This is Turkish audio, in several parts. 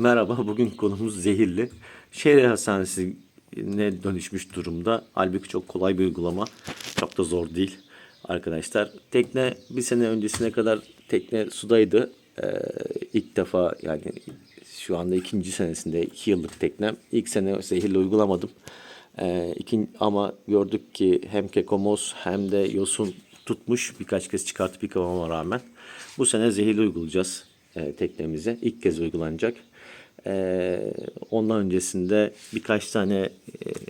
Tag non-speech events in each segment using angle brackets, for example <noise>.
Merhaba, bugün konumuz zehirli. Şehir hastanesine dönüşmüş durumda. Halbuki çok kolay bir uygulama. Çok da zor değil arkadaşlar. Tekne bir sene öncesine kadar tekne sudaydı. Ee, ilk defa yani şu anda ikinci senesinde iki yıllık teknem. İlk sene zehirli uygulamadım. Ee, ikin, ama gördük ki hem kekomoz hem de yosun tutmuş birkaç kez çıkartıp yıkamama rağmen. Bu sene zehirli uygulayacağız e, teknemize. İlk kez uygulanacak. E, ondan öncesinde birkaç tane e,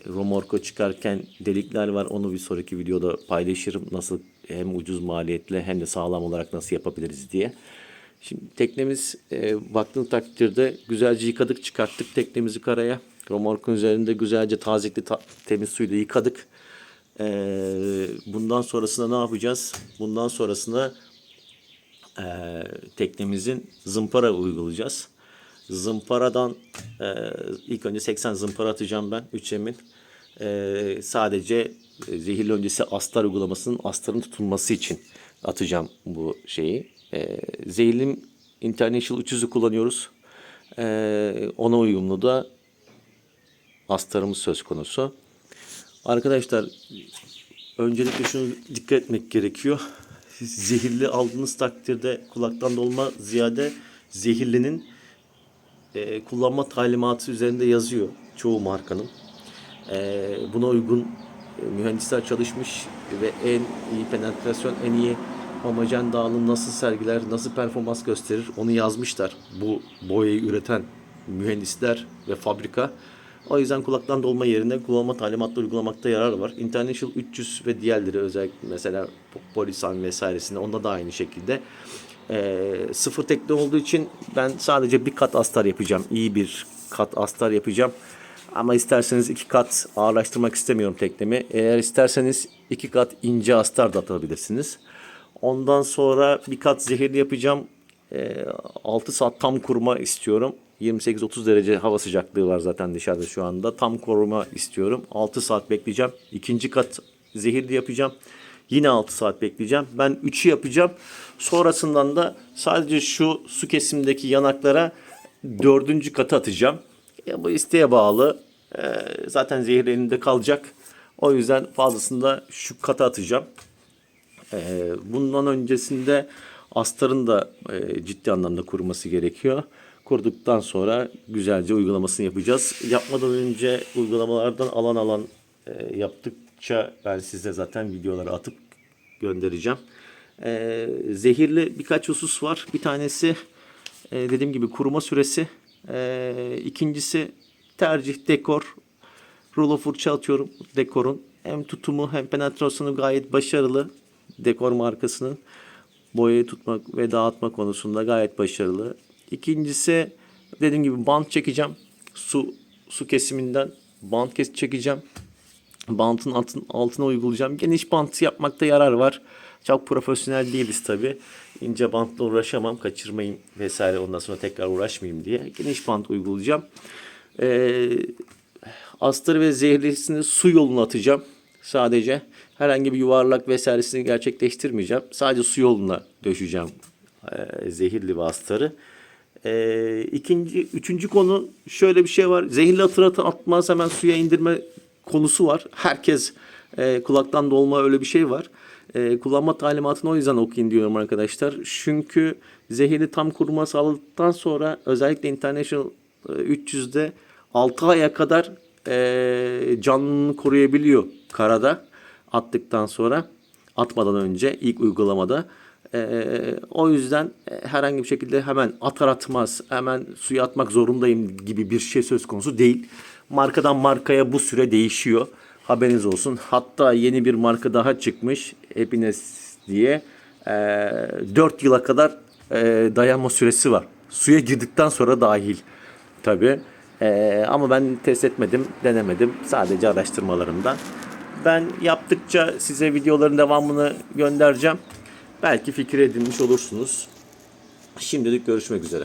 romorko çıkarken delikler var. Onu bir sonraki videoda paylaşırım. Nasıl hem ucuz maliyetle hem de sağlam olarak nasıl yapabiliriz diye. Şimdi teknemiz e, baktığın takdirde güzelce yıkadık çıkarttık teknemizi karaya. Romorkun üzerinde güzelce tazikli ta- temiz suyla yıkadık. E, bundan sonrasında ne yapacağız? Bundan sonrasında e, teknemizin zımpara uygulayacağız. Zımparadan e, ilk önce 80 zımpara atacağım ben 3 emin. E, sadece e, zehirli öncesi astar uygulamasının astarın tutulması için atacağım bu şeyi. E, zehirlim International 300'ü kullanıyoruz. E, ona uyumlu da astarımız söz konusu. Arkadaşlar öncelikle şunu dikkat etmek gerekiyor. <laughs> Zehirli aldığınız takdirde kulaktan dolma ziyade zehirlinin e, kullanma talimatı üzerinde yazıyor çoğu markanın. E, buna uygun e, mühendisler çalışmış ve en iyi penetrasyon, en iyi homojen dağılım nasıl sergiler, nasıl performans gösterir onu yazmışlar. Bu boyayı üreten mühendisler ve fabrika. O yüzden kulaktan dolma yerine kullanma talimatları uygulamakta yarar var. International 300 ve diğerleri özellikle mesela Polisan vesairesinde onda da aynı şekilde. Ee, sıfır tekne olduğu için ben sadece bir kat astar yapacağım. İyi bir kat astar yapacağım. Ama isterseniz iki kat ağırlaştırmak istemiyorum teknemi. Eğer isterseniz iki kat ince astar da atabilirsiniz. Ondan sonra bir kat zehirli yapacağım. Ee, 6 saat tam kuruma istiyorum. 28-30 derece hava sıcaklığı var zaten dışarıda şu anda. Tam koruma istiyorum. 6 saat bekleyeceğim. İkinci kat zehirli yapacağım. Yine 6 saat bekleyeceğim. Ben 3'ü yapacağım. Sonrasından da sadece şu su kesimdeki yanaklara dördüncü katı atacağım. Ya bu isteğe bağlı. Ee, zaten zehir elinde kalacak. O yüzden fazlasını da şu kata atacağım. Ee, bundan öncesinde astarın da e, ciddi anlamda kuruması gerekiyor. Kurduktan sonra güzelce uygulamasını yapacağız. Yapmadan önce uygulamalardan alan alan e, yaptıkça ben size zaten videoları atıp göndereceğim. E, zehirli birkaç husus var. Bir tanesi e, dediğim gibi kuruma süresi. E, ikincisi tercih, dekor. Rulo fırça atıyorum dekorun. Hem tutumu hem penetrasyonu gayet başarılı. Dekor markasının boyayı tutmak ve dağıtma konusunda gayet başarılı. İkincisi dediğim gibi bant çekeceğim. Su su kesiminden bant kes çekeceğim. Bantın altın, altına uygulayacağım. Geniş bant yapmakta yarar var. Çok profesyonel değiliz tabi. İnce bantla uğraşamam. Kaçırmayayım vesaire ondan sonra tekrar uğraşmayayım diye. Geniş bant uygulayacağım. Ee, astarı ve zehirlisini su yoluna atacağım. Sadece herhangi bir yuvarlak vesairesini gerçekleştirmeyeceğim. Sadece su yoluna döşeceğim e, zehirli ve astarı. E, ikinci, üçüncü konu şöyle bir şey var. Zehirli atır atı atmaz hemen suya indirme konusu var. Herkes e, kulaktan dolma öyle bir şey var. E, kullanma talimatını o yüzden okuyun diyorum arkadaşlar. Çünkü zehirli tam kuruma sağladıktan sonra özellikle International e, 300'de 6 aya kadar e, canlılığını koruyabiliyor karada attıktan sonra atmadan önce ilk uygulamada. Ee, o yüzden e, herhangi bir şekilde hemen atar atmaz hemen suya atmak zorundayım gibi bir şey söz konusu değil. Markadan markaya bu süre değişiyor. Haberiniz olsun. Hatta yeni bir marka daha çıkmış. Happiness diye. Ee, 4 yıla kadar e, dayanma süresi var. Suya girdikten sonra dahil. Tabii. Ee, ama ben test etmedim, denemedim. Sadece araştırmalarımdan. Ben yaptıkça size videoların devamını göndereceğim. Belki fikir edinmiş olursunuz. Şimdilik görüşmek üzere.